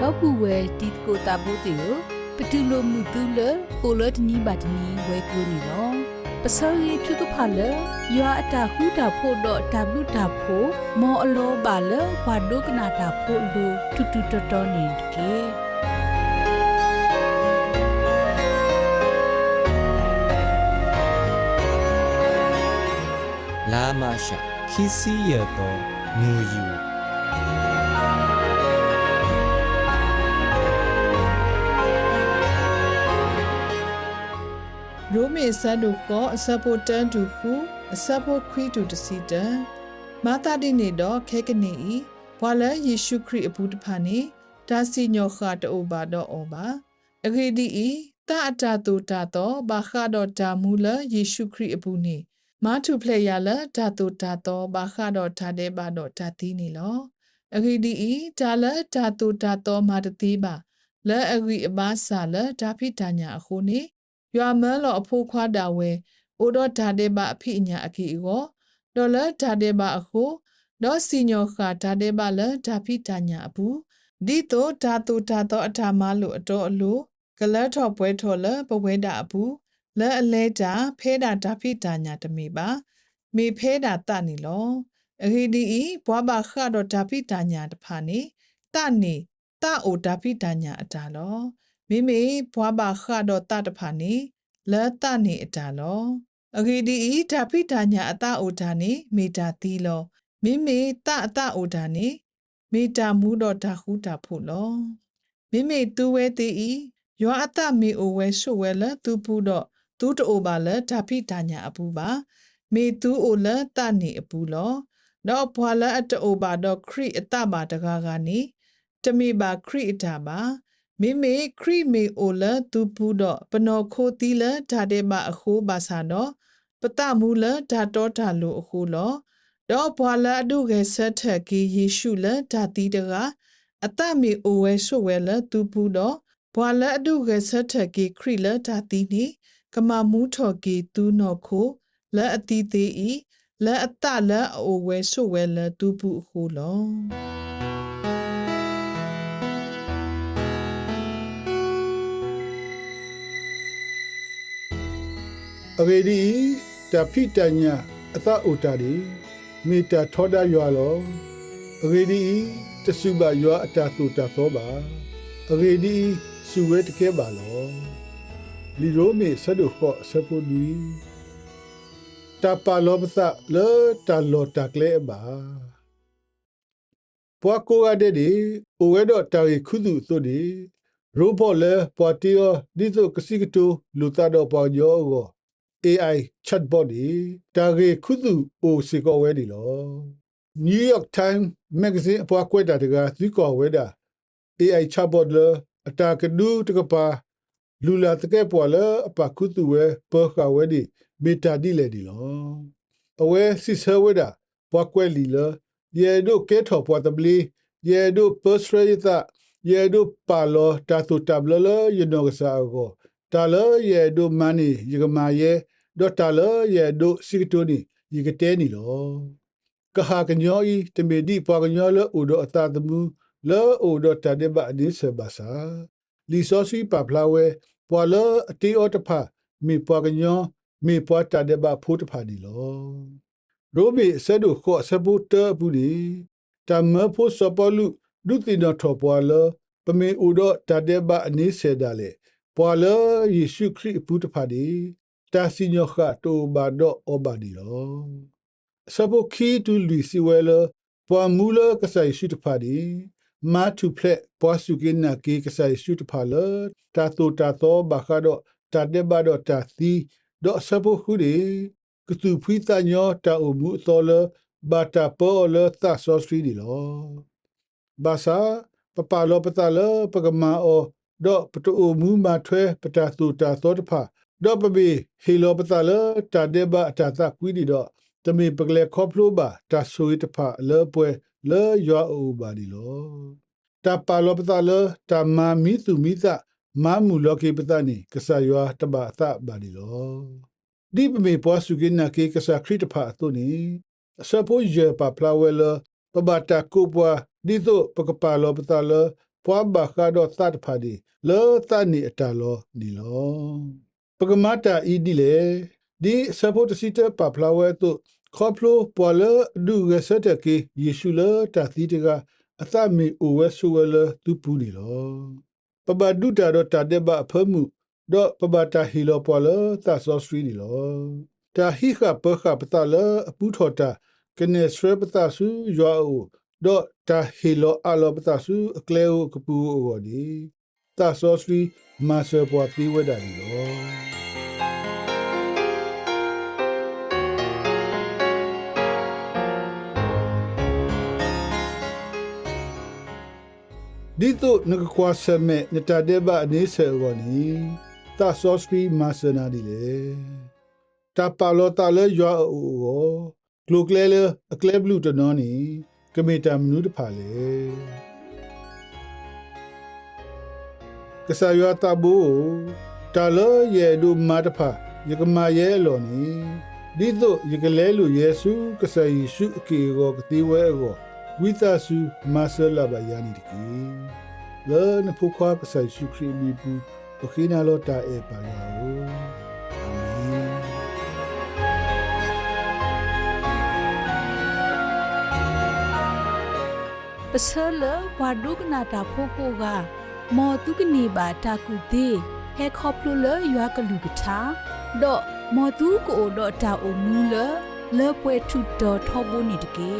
တော့ဘူးဝဲတီကိုတာဘူးတီကိုပတူလိုမှုတူလကိုလတနီဘတ်နီဝဲကလိုနီလောပစောရီထုကဖာလယောအတာဟူတာဖို့တော့တဘလူတာဖို့မောအလောပါလဘာဒုကနာတာဖို့လူတူတူတော်တော်နေကေလာမရှာခီစီရတော့ငူယူ ရိုမေဆန်တို့ကောအစဖို့တန်တူခုအစဖို့ခွီတူတစီတန်မာတာတိနေတော့ခဲကနေဤဘွာလယေရှုခရစ်အဘူးတဖာနေဒါစီညောခါတိုဘာတော့ဩပါအဂေဒီဤတာအတာတူတာတော့ဘာခါတော့ဒါမူလယေရှုခရစ်အဘူးနေမာထုဖလေရလဒါတူတာတော့ဘာခါတော့ဒါတဲ့ဘာတော့ဒါတီးနေလောအဂေဒီဤဒါလဒါတူတာတော့မာတတိပါလဲအဂီအဘာဆာလဒါဖိတညာအခုနေ ရွာမန်းလောအဖိုးခွားတာဝဲအိုတော့ဓာတဲ့ပါအဖိညာအခိကိုဒေါ်လာဓာတဲ့ပါအခုတော့စီညောခါဓာတဲ့ပါလဓာဖိတညာအဘူးဒီတော့ဓာတုဓာတော့အထာမလို့အတော်အလိုကလတ်ထော်ပွဲထော်လပဝဲတာအဘူးလဲအလဲတာဖဲတာဓာဖိတညာတမေပါမေဖဲတာတနေလောအဟိဒီဤဘွားပါခါတော့ဓာဖိတညာတဖာနေတနေတအိုဓာဖိတညာအတာလော မိမိဘွားပါခတော့တတဖာနေလဲတနေအတာလောအဂီဒီဤဓာပိတာညာအတအိုဒါနေမေတာတီလောမိမိတအတအိုဒါနေမေတာမူတော့ဓာခုတာဖို့လောမိမိသူဝဲတီဤယောအတမေအိုဝဲရှုဝဲလသူပူတော့သူတိုပါလဓာပိတာညာအပူပါမေသူအိုလတနေအပူလောတော့ဘွာလအတိုပါတော့ခရိအတပါတကားကနေတမိပါခရိအတာပါ မိမိခရိမေအိုလသူပူတော့ပနောခိုတီလဓာတဲ့မအခိုးပါစာတော့ပတမူလဓာတော်ဓာလိုအခိုးလောတော့ဘွာလာအဒုကဆက်ထက်ကီယေရှုလဓာတိတကအတမေအိုဝဲဆိုဝဲလသူပူတော့ဘွာလာအဒုကဆက်ထက်ကီခရိလဓာတိနိကမမူထော်ကီသူနောခိုလက်အတိသေးဤလက်အတလက်အိုဝဲဆိုဝဲလသူပူအခိုးလော အဂေဒီတဖိတညာအသဥတာဒီမေတ္တာထောဒရွာလောအဂေဒီတဆုဘရွာအတာတုတာသောပါအဂေဒီစုဝဲတကဲပါလောလီရိုမေဆဒုခောဆပူဒီတပါလောပသလေတလောတကလေပါပွားကိုရတဲ့ဒီအိုဝဲတော့တာရီခုသူဆိုဒီရိုဘောလေပွာတီယဒီဇိုကစီကတူလူတာတော့ပေါ်ရောကို AI chatbot ဒီတာဂေခုသူအိုစီကောဝဲဒီလော New York Times Magazine အပွားကွက်တာတကသီကောဝဲတာ AI chatbot လအတာကဒူတကပါလူလာတကဲပေါ်လအပခုသူဝဲပေါ်ခဝဲဒီမီတာဒီလေဒီလောအဝဲစစ်ဆဝဲတာပွားကွက်လီလယေဒိုကဲထော်ပွားတဘလီယေဒိုပတ်စရယတာယေဒိုပါလောတာတူတဘလလယေနောကစာကို တာလယေဒိုမနီယေကမာယေဒေါ်တာလယေဒိုစီကတိုနီယေကတဲနီလောကဟာကညောဤတမေဒီပွားကညောလဥဒအတာတမူလောဥဒတာဒေဘအဒီဆဘာစာလီဆိုစီပပလာဝဲပွာလအတီအောတဖာမေပွားကညောမေပွားတာဒေဘဖိုးတဖာဒီလောရိုမေဆဒုခောဆဘူတဘူးဒီတမဖို့စပလူဒုတိနထောပွာလပမေဥဒတာဒေဘအနိစေဒါလေ ပွာလယေရှုခရစ်ပူတဖာဒီတာစီညောခတိုဘာဒောအဘာဒီလောစပုခီတူလူစီဝဲလပွာမူလကဆိုင်ရှိတဖာဒီမာတူဖလက်ပွာစုကိနာကေကဆိုင်ရှိတဖာလတာတိုတာသောဘာခါဒောတာဒေဘာဒောတာသီဒောစပုခုဒီကတူဖီတညောတာအမှုသောလဘာတာပေါ်လသဆောစထရီဒီလောဘာသာပပလောပတလပကမာအော ဒောပတူမူမာထွဲပတာတူတာသောတဖာဒောပဘီဟီလောပတလတာဒေဘအတာသကွီဒီဒောတမေပကလေခေါပလိုဘာတာဆွေတဖာလေပွဲလေယောအိုဘာဒီလောတာပါလောပတလတာမာမီသူမိသမာမူလောကေပတနီကဆာယောတဘာသဘာဒီလောဒီပမေပွားစုကိနာကေကဆာခရစ်တဖာအတုနီအစပိုဂျေပါပလာဝဲလပဘတာကိုပွားဒီသို့ပကပါလောပတလ ပွားဘာကတော့သတ်ဖာဒီလောတနီအတာလောနီလောပကမတာဤဒီလေဒီစပိုတစီတပပလာဝဲတုခေါပလိုပေါ်လဒူရစတကေယေရှုလတာသီတကအသမီအိုဝဲဆူဝဲလသူပူနီလောပပဒုတာတော့တာတဲ့ဘအဖမှုတော့ပပတာဟီလောပေါ်လသဆောစရီနီလောတာဟိခပခပတလအပူထော်တာကနေစရပတဆူရွာအိုတော့ တာဟီလောအလောပတဆူအကလေအိုကပူအိုဒီသဆောစရီမဆပွားတိဝဒနီလောဒီတုနကကွာဆမေနတဒေဘအနေဆေဝနီတာဆောစပီမာဆနာဒီလေတာပါလောတာလေယောအိုဂလိုကလေလအကလေဘလူတနောနီ ကမေတာမနုတဖာလေကဆာယောတာဘူတာလယေဒူမာတဖာယကမာယေလောနီဒီတုယကလေလူယေစုကဆာယေရှုအကေကိုကတိဝဲကိုဝိသစုမဆလဘယာနီတကီလောနဖုခွာပဆိုင်ရှုခရီမီပူပခိနာလောတာအေပါယာ ပစလဝါဒုကနာတာဖိုကိုကမောတုကနေပါတာကုသေးဟဲခေါပလိုလရွာကလူကထာဒေါ်မောတုကိုဒေါ်တာအုံမူလလေပွဲထုတော်ထောဘုန်နီတကေ